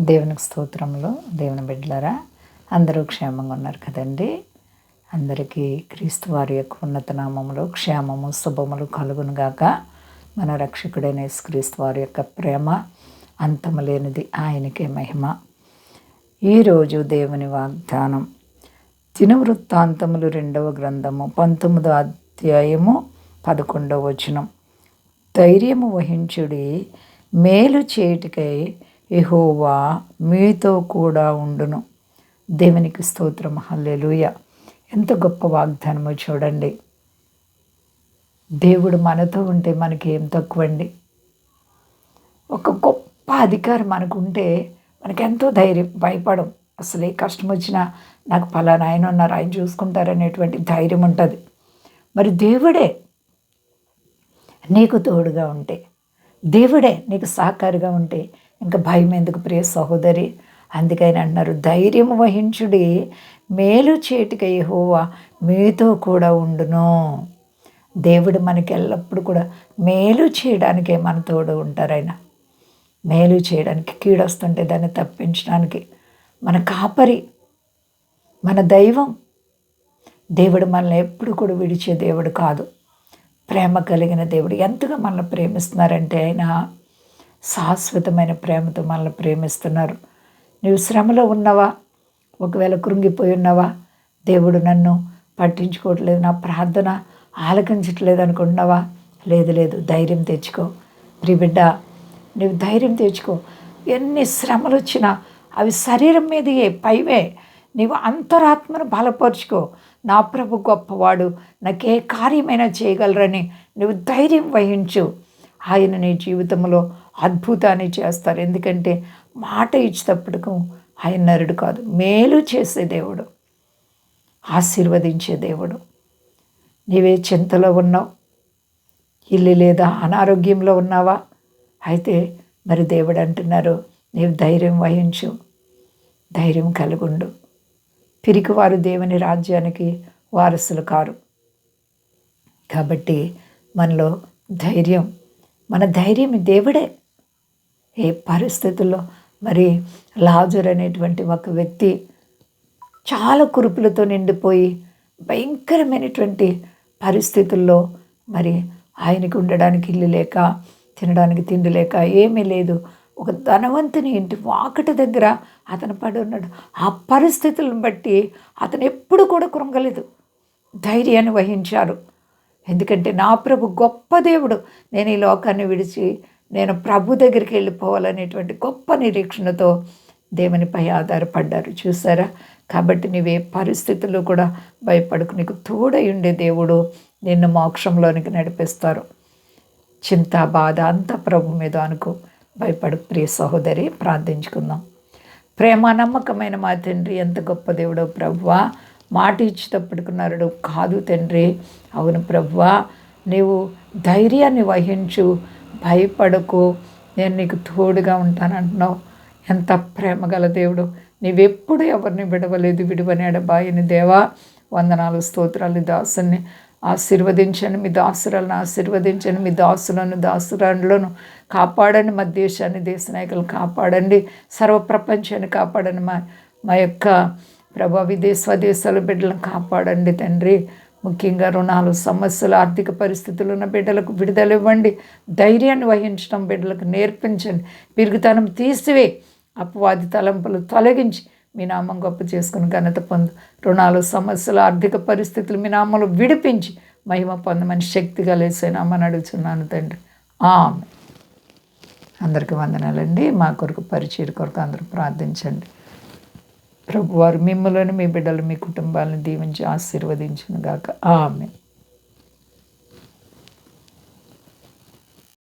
దేవునికి స్తోత్రములు దేవుని బిడ్డలారా అందరూ క్షేమంగా ఉన్నారు కదండి. అందరికీ క్రీస్తు వారి యొక్క ఉన్నత నామములు క్షేమము శుభములు కలుగునుగాక మన రక్షకుడైన క్రీస్తు వారి యొక్క ప్రేమ అంతము లేనిది ఆయనకే మహిమ. ఈరోజు దేవుని వాగ్దానం దినవృత్తాంతములు రెండవ గ్రంథము పంతొమ్మిదో అధ్యాయము పదకొండవ వచనం. ధైర్యము వహించుడి మేలు చేటికై యహోవా మీతో కూడా ఉండును. దేవునికి స్తోత్రం. హల్లెలూయ. ఎంత గొప్ప వాగ్దానమో చూడండి. దేవుడు మనతో ఉంటే మనకి ఏం తక్కువండి? ఒక గొప్ప అధికారం మనకు ఉంటే మనకి ఎంతో ధైర్యం భయపడం. అసలు ఏ కష్టం వచ్చినా నాకు పలానా ఆయన ఉన్నారు ఆయన చూసుకుంటారనేటువంటి ధైర్యం ఉంటుంది. మరి దేవుడే నీకు తోడుగా ఉంటే దేవుడే నీకు సహకారిగా ఉంటే ఇంకా భయం ఎందుకు ప్రియ సహోదరి? అందుకని అంటున్నారు ధైర్యం వహించుడి మేలు చేటిక యహోవా మీతో కూడా ఉండును. దేవుడు మనకి ఎల్లప్పుడూ కూడా మేలు చేయడానికే మన తోడు ఉంటారు ఆయన. మేలు చేయడానికి కీడొస్తుంటే దాన్ని తప్పించడానికి మన కాపరి మన దైవం. దేవుడు మనల్ని ఎప్పుడు కూడా విడిచే దేవుడు కాదు. ప్రేమ కలిగిన దేవుడు ఎంతగా మనల్ని ప్రేమిస్తున్నారంటే ఆయన శాశ్వతమైన ప్రేమతో మనల్ని ప్రేమిస్తున్నారు. నువ్వు శ్రమలో ఉన్నవా? ఒకవేళ కృంగిపోయి ఉన్నావా? దేవుడు నన్ను పట్టించుకోవట్లేదు నా ప్రార్థన ఆలకించట్లేదు అనుకుంటున్నావా లేదు లేదు ధైర్యం తెచ్చుకో. ప్రిబిడ్డ నువ్వు ధైర్యం తెచ్చుకో. ఎన్ని శ్రమలు వచ్చినా అవి శరీరం మీదయే పైవే. నీవు అంతరాత్మను బలపరుచుకో. నా ప్రభు గొప్పవాడు నాకే కార్యమైనా చేయగలరని నువ్వు ధైర్యం వహించు. ఆయన నీ జీవితంలో అద్భుతాన్ని చేస్తారు. ఎందుకంటే మాట ఇచ్చేటప్పటికు ఆయన నరుడు కాదు. మేలు చేసే దేవుడు. ఆశీర్వదించే దేవుడు. నీవే చింతలో ఉన్నావు. ఇల్లు లేదా అనారోగ్యంలో ఉన్నావా? అయితే మరి దేవుడు అంటున్నారు నీవు ధైర్యం వహించు. ధైర్యం కలుగుండు. పిరికివారు దేవుని రాజ్యానికి వారసులు కారు. కాబట్టి మనలో ధైర్యం మన ధైర్యం దేవుడే. ఏ పరిస్థితుల్లో మరి లాజర్ అనేటువంటి ఒక వ్యక్తి చాలా కురుపులతో నిండిపోయి భయంకరమైనటువంటి పరిస్థితుల్లో మరి ఆయనకి ఉండడానికి ఇల్లు లేక తినడానికి తిండి లేక ఏమీ లేదు. ఒక ధనవంతుని ఇంటి వాకటి దగ్గర అతను పడి ఉన్నాడు. ఆ పరిస్థితులను బట్టి అతను ఎప్పుడు కూడా కృంగలేదు. ధైర్యాన్ని వహించారు. ఎందుకంటే నా ప్రభు గొప్ప దేవుడు. నేను ఈ లోకాన్ని విడిచి నేను ప్రభు దగ్గరికి వెళ్ళిపోవాలనేటువంటి గొప్ప నిరీక్షణతో దేవునిపై ఆధారపడ్డారు. చూసారా? కాబట్టి నీవే పరిస్థితుల్లో కూడా భయపడకు నీకు తోడై ఉండే దేవుడు నిన్ను మోక్షంలోనికి నడిపిస్తారు. చింత బాధ అంతా ప్రభు మీద అనుకో. భయపడు ప్రియ సహోదరి ప్రార్థించుకుందాం. ప్రేమ నమ్మకమైన మా తండ్రి ఎంత గొప్ప దేవుడో ప్రభువా. మాట ఇచ్చేటప్పటికున్నాడు కాదు తండ్రి అవును ప్రభువా నీవు ధైర్యాన్ని వహించు భయపడకు నేను నీకు తోడుగా ఉంటానంటున్నావు. ఎంత ప్రేమ గల దేవుడు నీవెప్పుడు ఎవరిని విడవలేదు విడవని ఎడబాయని దేవా. వందనాలు స్తోత్రాలు దాసుని ఆశీర్వదించండి మీ దాసురాలను ఆశీర్వదించండి మీ దాసులను దాసురాలను కాపాడండి మా దేశాన్ని దేశ నాయకులను కాపాడండి సర్వ ప్రపంచాన్ని కాపాడండి మా మా యొక్క ప్రభా విదేశ స్వదేశాల బిడ్డలను కాపాడండి తండ్రి. ముఖ్యంగా రుణాలు సమస్యలు ఆర్థిక పరిస్థితులు ఉన్న బిడ్డలకు విడుదల ఇవ్వండి. ధైర్యాన్ని వహించడం బిడ్డలకు నేర్పించండి. పిరుగుతనం తీసివే అపవాది తలంపులు తొలగించి మీ నామం గొప్ప చేసుకుని ఘనత పొందు. రుణాలు సమస్యలు ఆర్థిక పరిస్థితులు మీ నామంలో విడిపించి మహిమ పొందమని శక్తిగా లేసేనామని అడుగుతున్నాను తండ్రి. ఆమె అందరికీ వందనాలండి. మా కొరకు పరిచయం కొరకు అందరూ ప్రార్థించండి. ప్రభువారు మిమ్మలను మీ బిడ్డలు మీ కుటుంబాలను దీవించి ఆశీర్వదించును గాక ఆమె